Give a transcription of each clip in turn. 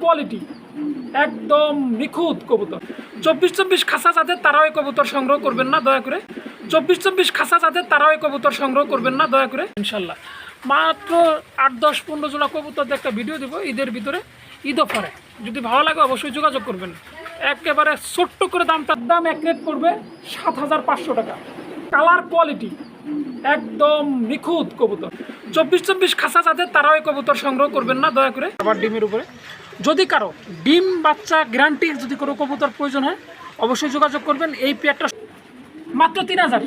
Quality একদম নিখুঁত কবুতর। চব্বিশ চব্বিশ খাসা যাদের তারাও এই কবুতর সংগ্রহ করবেন না, দয়া করে। চব্বিশ চব্বিশ খাসা যাদের তারাও এই কবুতর সংগ্রহ করবেন না, দয়া করে ইনশাল্লাহ মাত্র আট, দশ, পনেরো জোড়া কবুতর একটা ভিডিও দিব ঈদের ভিতরে, ঈদ অফারে। যদি ভালো লাগে অবশ্যই যোগাযোগ করবেন। একেবারে ছোট্ট করে দামটার দাম এক রেট পড়বে সাত হাজার পাঁচশো টাকা। কালার কোয়ালিটি একদম নিখুঁত কবুতর। চব্বিশ চব্বিশ খাসা যাদের তারাও এই কবুতর সংগ্রহ করবেন না, দয়া করে। আবার ডিমের উপরে। যদি কারও ডিম, বাচ্চা গ্যারান্টি যদি কোনো কবুতর প্রয়োজন হয়, অবশ্যই যোগাযোগ করবেন। এই পেয়ারটা মাত্র তিন হাজার।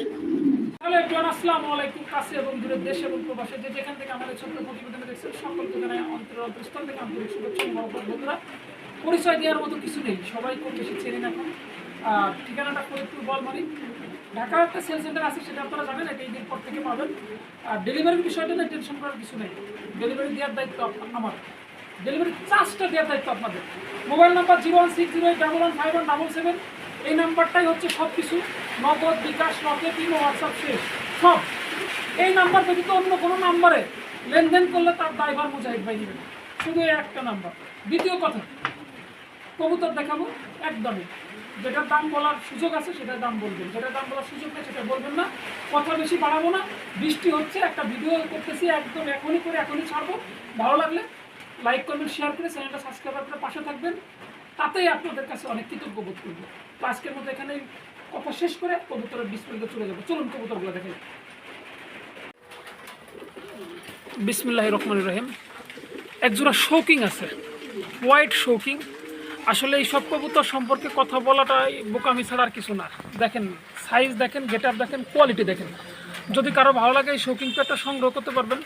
আলাইকুম। কাছে এবং দূরের দেশ এবং যেখান থেকে আমাদের ছোট্ট অন্তর থেকে পরিচয় দেওয়ার মতো কিছু নেই। সবাই খুব বেশি এখন। আর ঠিকানাটা ফরিদপুর, বলমারি। ঢাকা একটা সেল সেন্টার আছে, সেটা আপনারা জানেন, এটা ঈদের পর থেকে পাবেন। আর ডেলিভারির বিষয়টা না টেনশন করার কিছু নেই। ডেলিভারি দেওয়ার দায়িত্ব আমার। ডেলিভারি চার্জটা দেওয়ার দায়িত্ব আপনাদের mobile number zero one six zero eight double one five one double seven এই নাম্বারটাই হচ্ছে সব কিছু নগদ, বিকাশ নগদ তিন হোয়াটসঅ্যাপ শেষ সব। এই নাম্বার ব্যতীত অন্য কোনো নাম্বারে লেনদেন করলে তার ড্রাইভার মুজাহিদ ভাই নেবেন শুধু এই একটা নাম্বার দ্বিতীয় কথা, কবুতর দেখাবো একদমই। যেটার দাম বলার সুযোগ আছে, সেটার দাম বলবেন। যেটার দাম বলার সুযোগ নেই, সেটা বলবেন না। কথা বেশি বাড়াবো না। বৃষ্টি হচ্ছে, একটা ভিডিও করতেছি, একদম এখনই করে, এখনই ছাড়বো। ভালো লাগলে লাইক কমেন্ট শেয়ার করে চ্যানেলটা সাবস্ক্রাইব করে পাশে থাকবেন। তাতেই আপনাদের কাছে অনেক কৃতজ্ঞ বোধ করব। তো আজকের মতো এখানে কথা শেষ করে কবুতরের ডিসপ্লেতে চলে যাব। চলুন কবুতরগুলো দেখেন বিসমিল্লাহ রহমান রহিম। একজোড়া শৌকিং আছে। হোয়াইট শৌকিং। আসলে এই সব কবুতর সম্পর্কে কথা বলাটাই বোকামি ছাড়া আর কিছু না। দেখেন সাইজ দেখেন গেটার দেখেন কোয়ালিটি দেখেন। যদি কারও ভালো লাগে এই শৌকিং প্যাডটা সংগ্রহ করতে পারবেন।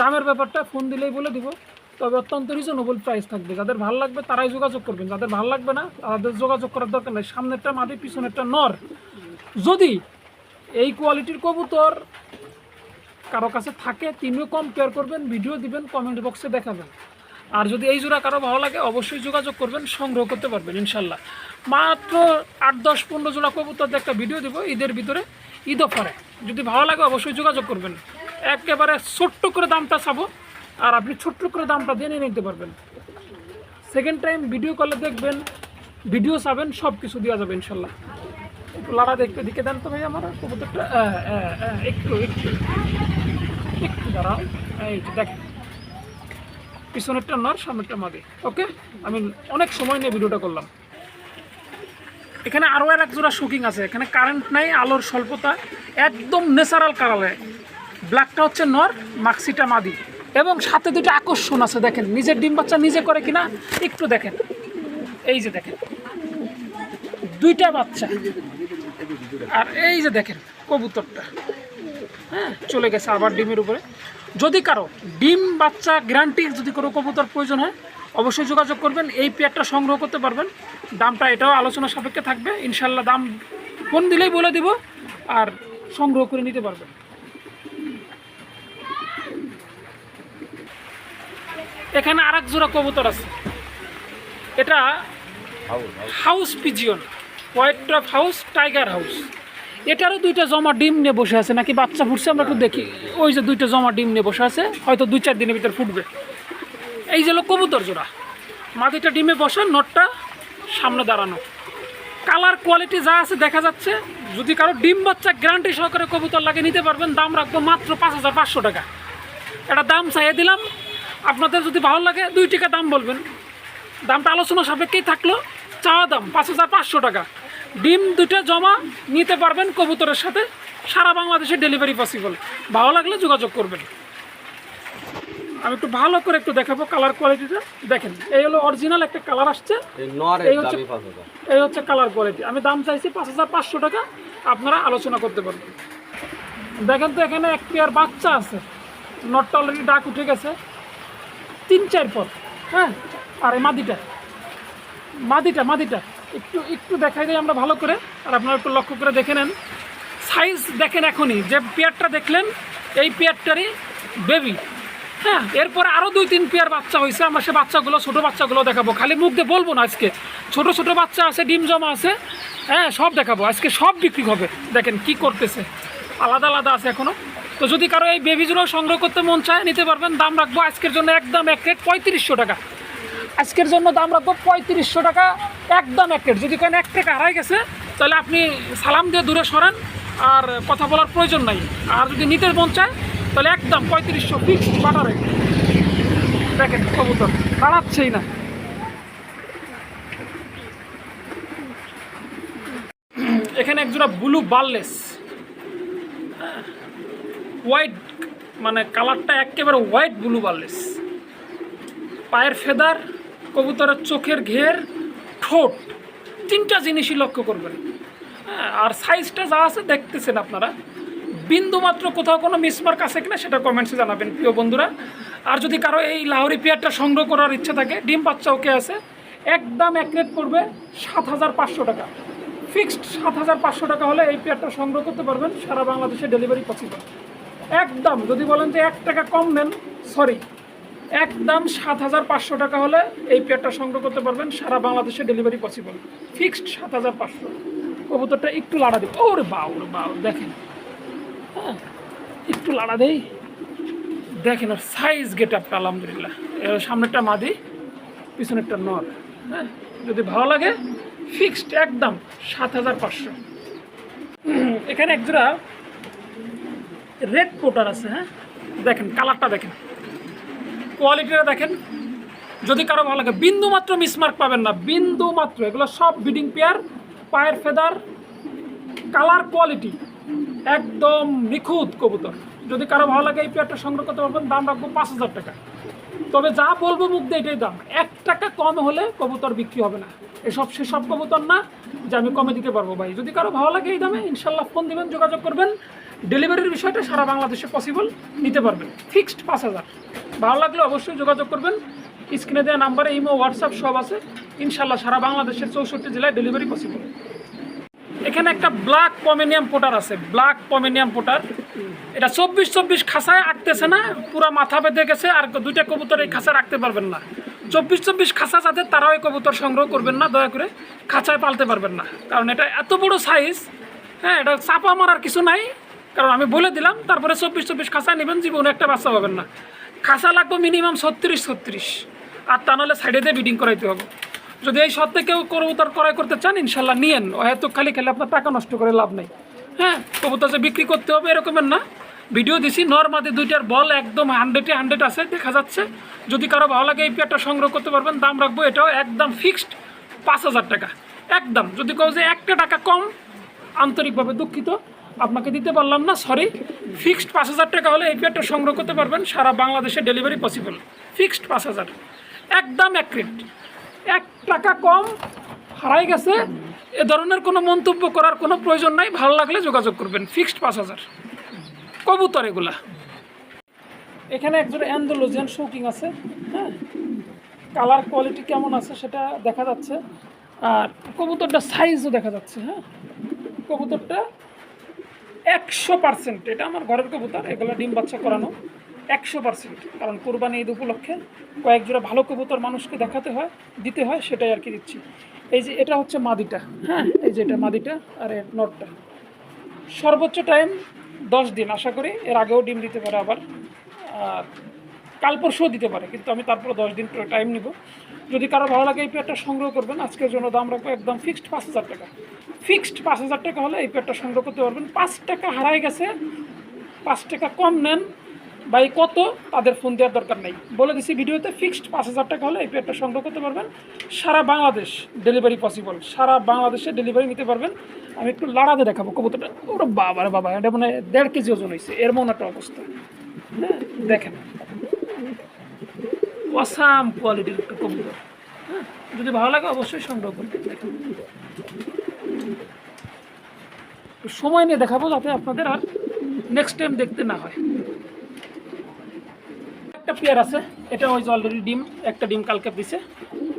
দামের ব্যাপারটা ফোন দিলেই বলে দিব। তবে অত্যন্ত রিজনেবল প্রাইস থাকবে। যাদের ভালো লাগবে তারাই যোগাযোগ করবেন। যাদের ভালো লাগবে না, তাদের যোগাযোগ করার দরকার নেই। সামনেরটা মাদি পিছনেরটা নর। যদি এই কোয়ালিটির কবুতর কারও কাছে থাকে, তিনিও কম্পেয়ার করবেন ভিডিও দিবেন কমেন্ট বক্সে দেখাবেন। আর যদি এই জোড়া কারও ভালো লাগে, অবশ্যই যোগাযোগ করবেন, সংগ্রহ করতে পারবেন ইনশাল্লাহ মাত্র আট, দশ, পনেরো জোড়া কবুতর একটা ভিডিও দিব ঈদের ভিতরে, ঈদ অফারে। যদি ভালো লাগে, অবশ্যই যোগাযোগ করবেন। একেবারে ছোট্ট করে দামটা চাবো। আর আপনি ছোট্ট করে দামটা নিয়ে নিতে পারবেন। সেকেন্ড টাইম ভিডিও কলে দেখবেন ভিডিও চাবেন সব কিছু দেওয়া যাবে ইনশাল্লাহ। একটু লাড়া দেখতে দিকে দেন তো ভাই আমার, কবুতরটা একটু একটু একটু দাঁড়াও। এই যে দেখেন পিছনেরটা নর সামনেরটা মাদি ওকে? আমি অনেক সময় নিয়ে ভিডিওটা করলাম। এখানে আরও আর এক জোড়া শুকিং আছে, এখানে কারেন্ট নাই, আলোর স্বল্পতা, একদম ন্যাচারাল কালারে ব্ল্যাকটা হচ্ছে নর মাক্সিটা মাদি। এবং সাথে দুটো আকর্ষণ আছে, দেখেন। নিজের ডিম বাচ্চা নিজে করে কিনা, একটু দেখেন। এই যে দেখেন। দুইটা বাচ্চা। আর এই যে দেখেন, কবুতরটা। হ্যাঁ চলে গেছে আবার ডিমের উপরে। যদি কারও ডিম বাচ্চা গ্যারান্টি যদি কোনো কবুতর প্রয়োজন হয়, অবশ্যই যোগাযোগ করবেন। এই পেয়ারটা সংগ্রহ করতে পারবেন। দামটা এটাও আলোচনা সাপেক্ষে থাকবে। ইনশাল্লাহ দাম ফোন দিলেই বলে দিব, আর সংগ্রহ করে নিতে পারবেন। এখানে আরেক জোড়া কবুতর আছে। এটা house pigeon white drop house tiger house. এটারও দুইটা জমা ডিম নিয়ে বসে আছে নাকি বাচ্চা ফুটছে আমরা একটু দেখি। ওই যে দুইটা জমা ডিম নিয়ে বসে আছে হয়তো দুই চার দিনের ভিতর ফুটবে। এই যে হলো কবুতর জোড়া। মাটিটা ডিমে বসে নটটা সামনে দাঁড়ানো। কালার কোয়ালিটি যা আছে দেখা যাচ্ছে যদি কারও ডিম বাচ্চা গ্যারান্টি সহকারে কবুতর লাগে নিতে পারবেন দাম রাখব মাত্র পাঁচ হাজার পাঁচশো টাকা। এটা দাম চাইয়ে দিলাম আপনাদের যদি ভালো লাগে দুই টাকা দাম বলবেন। দামটা আলোচনা সাপেক্ষেই থাকল। চাওয়া দাম পাঁচ হাজার পাঁচশো টাকা। ডিম দুটো জমা নিতে পারবেন কবুতরের সাথে। সারা বাংলাদেশে ডেলিভারি পসিবল ভালো লাগলে যোগাযোগ করবেন। আমি একটু ভালো করে একটু দেখাবো কালার কোয়ালিটিটা দেখেন এই হলো অরিজিনাল একটা কালার আসছে। এই হচ্ছে- এই হচ্ছে কালার কোয়ালিটি আমি দাম চাইছি পাঁচ হাজার পাঁচশো টাকা। আপনারা আলোচনা করতে পারবেন। দেখেন তো এখানে এক পেয়ার বাচ্চা আছে। নটটা অলরেডি ডাক উঠে গেছে। তিন, চার পর হ্যাঁ? আর এই মাদিটা। মাদিটা মাদিটা। একটু একটু দেখাই দিই আমরা ভালো করে। আর আপনারা একটু লক্ষ্য করে দেখে নেন। সাইজ দেখেন এখনই। যে পেয়ারটা দেখলেন, এই পেয়ারটারই বেবি হ্যাঁ? এরপরে আরও দুই, তিন পেয়ার বাচ্চা হয়েছে আমরা সে বাচ্চাগুলো, ছোটো বাচ্চাগুলো দেখাবো। খালি মুখ দিয়ে বলব না আজকে। ছোট ছোট বাচ্চা আছে, ডিম জমা আছে। হ্যাঁ সব দেখাবো। আজকে সব বিক্রি হবে। দেখেন কি করতেছে। আলাদা আলাদা আছে এখনও তো যদি কারও এই বেবিজুড়ো সংগ্রহ করতে মন চায়, নিতে পারবেন। দাম রাখব আজকের জন্য একদম এক রেট পঁয়ত্রিশশো টাকা। আজকের জন্য দাম রাখব পঁয়ত্রিশশো টাকা, একদম এক রেট যদি কেন এক টাকা হারাই গেছে, তাহলে আপনি সালাম দিয়ে দূরে সরেন, আর কথা বলার প্রয়োজন নাই। আর যদি নিতে মন চায়, তাহলে একদম পঁয়ত্রিশশো ফিক্স বাটারে দেখেন, কবুতর দাঁড়াচ্ছেই না। এখানে একজোড়া ব্লু বার্লেস হোয়াইট মানে কালারটা একেবারে হোয়াইট ব্লু বার্লেস পায়ের ফেদার, কবুতরের চোখের ঘের, ঠোঁট, তিনটা জিনিসই লক্ষ্য করবেন। আর সাইজটা যা আছে দেখতেছেন আপনারা। বিন্দু মাত্র কোথাও কোনো মিসমার্ক আছে কিনা সেটা কমেন্টসে জানাবেন, প্রিয় বন্ধুরা। আর যদি কারও এই লাহরি পেয়ারটা সংগ্রহ করার ইচ্ছা থাকে, ডিম বাচ্চা ওকে আছে। একদম এক রেট পড়বে সাত হাজার পাঁচশো টাকা। ফিক্সড সাত হাজার পাঁচশো টাকা হলে এই পেয়ারটা সংগ্রহ করতে পারবেন, সারা বাংলাদেশে ডেলিভারি পসিবল একদম যদি বলেন যে এক টাকা কম নেন সরি একদম সাত হাজার পাঁচশো টাকা হলে এই পেয়ারটা সংগ্রহ করতে পারবেন, সারা বাংলাদেশে ডেলিভারি পসিবল ফিক্সড সাত হাজার পাঁচশো। কবুতরটা একটু লাড়া দিই ওরে বাউ রে বাউ দেখেন। হ্যাঁ একটু লাড়া দেই। দেখেন ওর সাইজ গেট আপটা আলহামদুলিল্লাহ। সামনেরটা মাদি, পিছনেরটা নর। হ্যাঁ যদি ভালো লাগে ফিক্সড একদম সাত হাজার পাঁচশো। এখানে একজোড়া রেড পোটার আছে হ্যাঁ? দেখেন কালারটা দেখেন। কোয়ালিটিটা দেখেন। যদি কারও ভালো লাগে বিন্দু মাত্র মিসমার্ক পাবেন না বিন্দু মাত্র এগুলো সব বিডিং পেয়ার পায়ের ফেদার কালার কোয়ালিটি একদম নিখুঁত কবুতর। যদি কারও ভালো লাগে, এই পেয়ারটা সংগ্রহ করতে পারবেন, দাম রাখব পাঁচ হাজার টাকা। তবে যা বলব মুখ দিয়ে এটাই দাম। এক টাকা কম হলে কবুতর বিক্রি হবে না। এসব সেসব কবুতর না, যে আমি কমে দিতে পারব ভাই। যদি কারও ভালো লাগে এই দামে, ইনশাল্লাহ ফোন দিবেন, যোগাযোগ করবেন। ডেলিভারির বিষয়টা সারা বাংলাদেশে পসিবল নিতে পারবেন। ফিক্সড পাঁচ হাজার। ভালো লাগলে অবশ্যই যোগাযোগ করবেন। স্ক্রিনে দেওয়া নাম্বারে ইমো হোয়াটসঅ্যাপ সব আছে। ইনশাল্লাহ সারা বাংলাদেশের চৌষট্টি জেলায় ডেলিভারি পসিবল এখানে একটা ব্ল্যাক পমেনিয়াম পোটার আছে। ব্ল্যাক পমেনিয়াম পোটার এটা চব্বিশ চব্বিশ খাঁচায় আঁকতেছে না, পুরা মাথা বেঁধে গেছে, আর দুইটা কবুতর এই খাঁচায় রাখতে পারবেন না। চব্বিশ চব্বিশ খাঁচা যাদের তারাও এই কবুতর সংগ্রহ করবেন না, দয়া করে খাঁচায় পালতে পারবেন না। কারণ এটা এত বড় সাইজ হ্যাঁ এটা চাপা মারার কিছু নাই। কারণ আমি বলে দিলাম, তারপরে চব্বিশ চব্বিশ খাঁচা নেবেন, জীবনে একটা বাচ্চা পাবেন না। খাঁচা লাগবে মিনিমাম ছত্রিশ ছত্রিশ। আর তা নাহলে সাইডে দিয়ে বিডিং করাইতে হবে। যদি এই সত্ত্বে কেউ কবুতর ক্রয় করতে চান, ইনশাল্লাহ নিয়েন। হয়তো খালি খেলে আপনার টাকা নষ্ট করে লাভ নেই। হ্যাঁ কবুতর যে বিক্রি করতে হবে এরকমের না। ভিডিও দিছি নর্মাদি দুইটার বল একদম হান্ড্রেডে হান্ড্রেড আছে, দেখা যাচ্ছে। যদি কারও ভালো লাগে এই পেয়ারটা সংগ্রহ করতে পারবেন, দাম রাখব এটাও একদম ফিক্সড পাঁচ হাজার টাকা। একদম, যদি কেউ যে একটা টাকা কম, আন্তরিকভাবে দুঃখিত। আপনাকে দিতে পারলাম না সরি ফিক্সড পাঁচ হাজার টাকা হলে এই সংগ্রহ করতে পারবেন, সারা বাংলাদেশে ডেলিভারি পসিবল ফিক্সড পাঁচ হাজার। একদম এক রেট এক টাকা কম, হারাই গেছে। এ ধরনের কোনো মন্তব্য করার কোনো প্রয়োজন নাই, ভালো লাগলে যোগাযোগ করবেন। ফিক্সড পাঁচ হাজার। কবুতর এগুলা। এখানে একজন অ্যান্ডোলোজিয়ান শৌকিং আছে হ্যাঁ? কালার কোয়ালিটি কেমন আছে সেটা দেখা যাচ্ছে। আর কবুতরটা সাইজও দেখা যাচ্ছে হ্যাঁ? কবুতরটা একশো পার্সেন্ট, এটা আমার ঘরের কবুতর, এগুলো ডিম বাচ্চা করানো, একশো পার্সেন্ট। কারণ কোরবানি ঈদ উপলক্ষে কয়েক জোড়া ভালো কবুতর মানুষকে দেখাতে হয়, দিতে হয়, সেটাই আর কি দিচ্ছি। এই যে এটা হচ্ছে মাদিটা হ্যাঁ এই যে এটা মাদিটা আর এর নটটা। সর্বোচ্চ টাইম দশ দিন, আশা করি এর আগেও ডিম দিতে পারে আবার আর কাল পরশুও দিতে পারে, কিন্তু আমি তারপরে দশ দিন টাইম নিব। যদি কারও ভালো লাগে এই পেয়ারটা সংগ্রহ করবেন, আজকের জন্য দাম রাখব একদম ফিক্সড পাঁচ হাজার টাকা। ফিক্সড পাঁচ হাজার টাকা হলে এই পেয়ারটা সংগ্রহ করতে পারবেন। পাঁচ টাকা হারাই গেছে। পাঁচ টাকা কম নেন। বা এই কত? তাদের ফোন দেওয়ার দরকার নেই। বলে দিছি ভিডিওতে ফিক্সড পাঁচ হাজার টাকা হলে এই পেয়ারটা সংগ্রহ করতে পারবেন। সারা বাংলাদেশ ডেলিভারি পসিবল। সারা বাংলাদেশে ডেলিভারি নিতে পারবেন। আমি একটু লাড়াতে দেখাবো কবুতরটা। ওরা বাবা রে বাবা, এটা মানে দেড় কেজি ওজন হয়েছে। এর মনে একটা অবস্থা। হ্যাঁ দেখেন। অসাম কোয়ালিটির একটা কবুতর। হ্যাঁ যদি ভালো লাগে অবশ্যই সংগ্রহ করবেন। দেখেন। সময় নিয়ে দেখাবো যাতে আপনাদের আর নেক্সট টাইম দেখতে না হয়। একটা পেয়ার আছে, এটা ওই যে অলরেডি ডিম, একটা ডিম কালকে দিছে।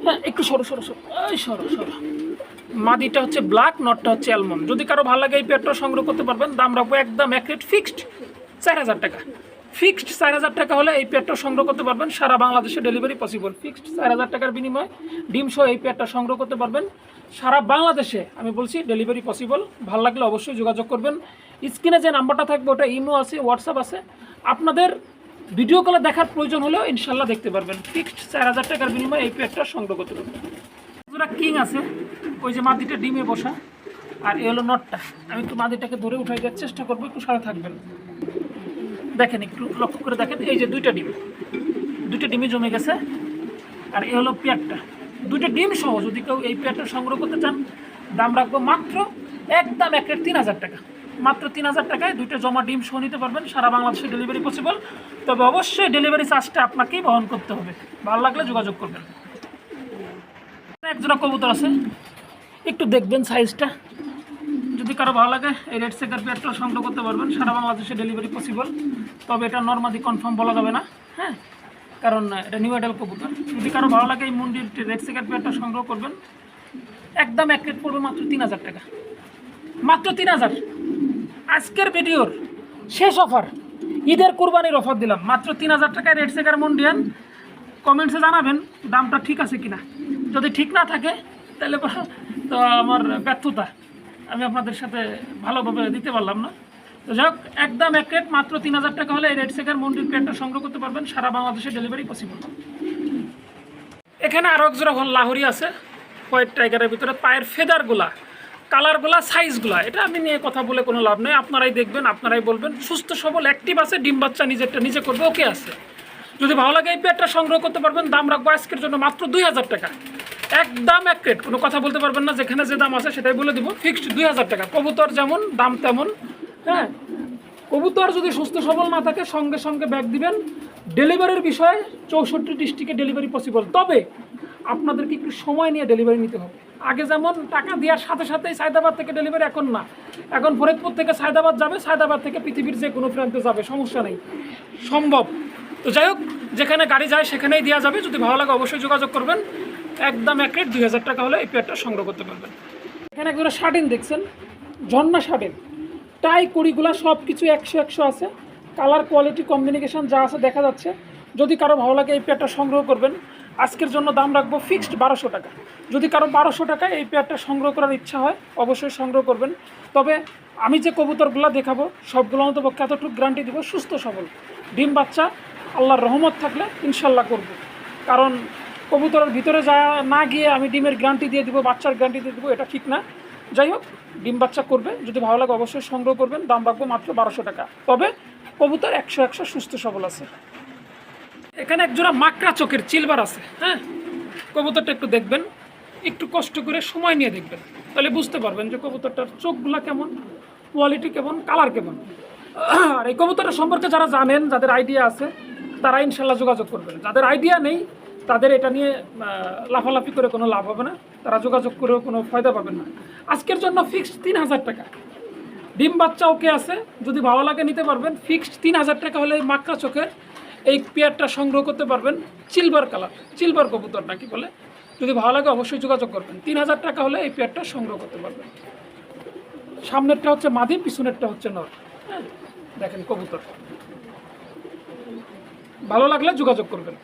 হ্যাঁ একটু সরো সরো সরো, এই সরো সরো। মাদিটা হচ্ছে ব্ল্যাক নটটা হচ্ছে অ্যালমন্ড যদি কারও ভালো লাগে এই পেয়ারটা সংগ্রহ করতে পারবেন, দাম রাখব একদম এক রেট ফিক্সড চার হাজার টাকা। ফিক্সড চার হাজার টাকা হলে এই পেয়ারটা সংগ্রহ করতে পারবেন। সারা বাংলাদেশে ডেলিভারি পসিবল ফিক্সড চার হাজার টাকার বিনিময়ে ডিম সহ এই পেয়ারটা সংগ্রহ করতে পারবেন। সারা বাংলাদেশে, আমি বলছি ডেলিভারি পসিবল ভালো লাগলে অবশ্যই যোগাযোগ করবেন। স্ক্রিনে যে নাম্বারটা থাকবে, ওটা ইমো আছে হোয়াটসঅ্যাপ আছে। আপনাদের ভিডিও কলে দেখার প্রয়োজন হলেও ইনশাল্লাহ দেখতে পারবেন। ফিক্সড চার হাজার টাকার বিনিময়ে এই পেয়ারটা সংগ্রহ করতে পারবেন। দুটা কিং আছে। ওই যে মাদিটা ডিমে বসা। আর এ হলো নটটা আমি একটু মাদিটাকে ধরে উঠাই দেওয়ার চেষ্টা করব, একটু সারা থাকবেন। দেখেন, একটু লক্ষ্য করে দেখেন। এই যে দুইটা ডিম। দুইটা ডিমে জমে গেছে। আর এ হলো পেয়ারটা দুইটা ডিম সহ যদি কেউ এই পেয়ারটা সংগ্রহ করতে চান, দাম রাখব মাত্র একদম এক তিন হাজার টাকা। মাত্র তিন হাজার টাকায় দুইটা জমা ডিম সহ নিতে পারবেন, সারা বাংলাদেশে ডেলিভারি পসিবল তবে অবশ্যই ডেলিভারি চার্জটা আপনাকেই বহন করতে হবে। ভালো লাগলে যোগাযোগ করবেন। এক জোড়া কবুতর আছে। একটু দেখবেন সাইজটা যদি কারও ভালো লাগে, এই রেড সেকার পেয়ারটা সংগ্রহ করতে পারবেন, সারা বাংলাদেশে ডেলিভারি পসিবল তবে এটা নর্মাদি কনফার্ম বলা যাবে না হ্যাঁ? কারণ এটা নিউ এডাল কবুতর। যদি কারও ভালো লাগে এই মন্দির রেড সেকার পেয়ারটা সংগ্রহ করবেন। একদম এক রেট পড়বে মাত্র তিন হাজার টাকা। মাত্র তিন হাজার। আজকের ভিডিওর শেষ অফার ঈদের কুরবানির অফার দিলাম। মাত্র তিন হাজার টাকায় রেড সেকার মন্ডিয়ান কমেন্টসে জানাবেন দামটা ঠিক আছে কিনা। যদি ঠিক না থাকে, তাহলে তো আমার ব্যর্থতা আমি আপনাদের সাথে ভালোভাবে দিতে পারলাম না। যাই একদম এক রেট মাত্র তিন হাজার টাকা হলে এই রেড সেকার মন্ডির প্লেটটা সংগ্রহ করতে পারবেন। সারা বাংলাদেশে ডেলিভারি পসিবল এখানে আরও এক জোড়া হল লাহরি আছে হোয়াইট টাইগারের ভিতরে পায়ের ফেদারগুলা কালারগুলা সাইজগুলা এটা আমি নিয়ে কথা বলে কোনো লাভ নেই। আপনারাই দেখবেন, আপনারাই বলবেন। সুস্থ, সবল অ্যাক্টিভ আছে, ডিম বাচ্চা নিজেরটা নিজে করবে ওকে আছে। যদি ভালো লাগে এই পেয়ারটা সংগ্রহ করতে পারবেন, দাম রাখব আজকের জন্য মাত্র দুই হাজার টাকা। একদম এক রেট কোনো কথা বলতে পারবেন না, যেখানে যে দাম আছে সেটাই বলে দিব। ফিক্সড দুই হাজার টাকা, কবুতর যেমন, দাম তেমন। হ্যাঁ? কবুতর যদি সুস্থ সবল না থাকে, সঙ্গে সঙ্গে ব্যাগ দিবেন। ডেলিভারির বিষয়ে চৌষট্টি ডিস্ট্রিক্টে ডেলিভারি পসিবল তবে আপনাদেরকে একটু সময় নিয়ে ডেলিভারি নিতে হবে। আগে যেমন টাকা দেওয়ার সাথে সাথেই সায়দাবাদ থেকে ডেলিভারি এখন না। এখন ফরিদপুর থেকে সায়দাবাদ যাবে, সায়দাবাদ থেকে পৃথিবীর যে কোনো প্রান্তে যাবে, সমস্যা নেই। সম্ভব। তো যাই হোক, যেখানে গাড়ি যায় সেখানেই দেওয়া যাবে। যদি ভালো লাগে অবশ্যই যোগাযোগ করবেন। একদম এক রেট দুই হাজার টাকা হলে এই পেয়ারটা সংগ্রহ করতে পারবেন। এখানে একজন শার্টিন দেখছেন? ঝর্ণা শার্টিন টাই কুড়িগুলা সব কিছু একশো একশো আছে। কালার কোয়ালিটি কমিউনিকেশন যা আছে দেখা যাচ্ছে। যদি কারও ভালো লাগে এই পেয়ারটা সংগ্রহ করবেন। আজকের জন্য দাম রাখব ফিক্সড বারোশো টাকা। যদি কারও বারোশো টাকায় এই পেয়ারটা সংগ্রহ করার ইচ্ছা হয়, অবশ্যই সংগ্রহ করবেন। তবে আমি যে কবুতরগুলো দেখাবো, সবগুলো মতো পক্ষে এতটুকু গ্যারান্টি দেবো, সুস্থ সবল। ডিম বাচ্চা, আল্লাহর রহমত থাকলে ইনশাল্লাহ করব। কারণ কবুতরের ভিতরে যা না গিয়ে আমি ডিমের গ্যারান্টি দিয়ে দিব, বাচ্চার গ্যারান্টি দিয়ে দেবো, এটা ঠিক না। যাই হোক, ডিম বাচ্চা করবে, যদি ভালো লাগে অবশ্যই সংগ্রহ করবেন, দাম রাখব মাত্র বারোশো টাকা। তবে কবুতর একশো একশো সুস্থ সবল আছে। এখানে একজোড়া মাকড়া চোখের চিলবার আছে হ্যাঁ? কবুতরটা একটু দেখবেন, একটু কষ্ট করে সময় নিয়ে দেখবেন। তাহলে বুঝতে পারবেন যে কবুতরটার চোখগুলা কেমন কোয়ালিটি কেমন কালার কেমন। আর এই কবুতরটা সম্পর্কে যারা জানেন, যাদের আইডিয়া আছে, তারা ইনশাল্লাহ যোগাযোগ করবেন। যাদের আইডিয়া নেই তাদের এটা নিয়ে লাফালাফি করে কোনো লাভ হবে না। তারা যোগাযোগ করেও কোনো ফায়দা পাবেন না। আজকের জন্য ফিক্সড তিন হাজার টাকা। ডিম বাচ্চা ওকে আছে, যদি ভালো লাগে নিতে পারবেন। ফিক্সড তিন হাজার টাকা হলে মাকড়া চোখের এই পেয়ারটা সংগ্রহ করতে পারবেন। সিলভার কালার সিলভার কবুতর নাকি বলে? যদি ভালো লাগে অবশ্যই যোগাযোগ করবেন। তিন হাজার টাকা হলে এই পেয়ারটা সংগ্রহ করতে পারবেন। সামনেরটা হচ্ছে মাদি, পিছনেরটা হচ্ছে নর। হ্যাঁ দেখেন কবুতর। ভালো লাগলে যোগাযোগ করবেন।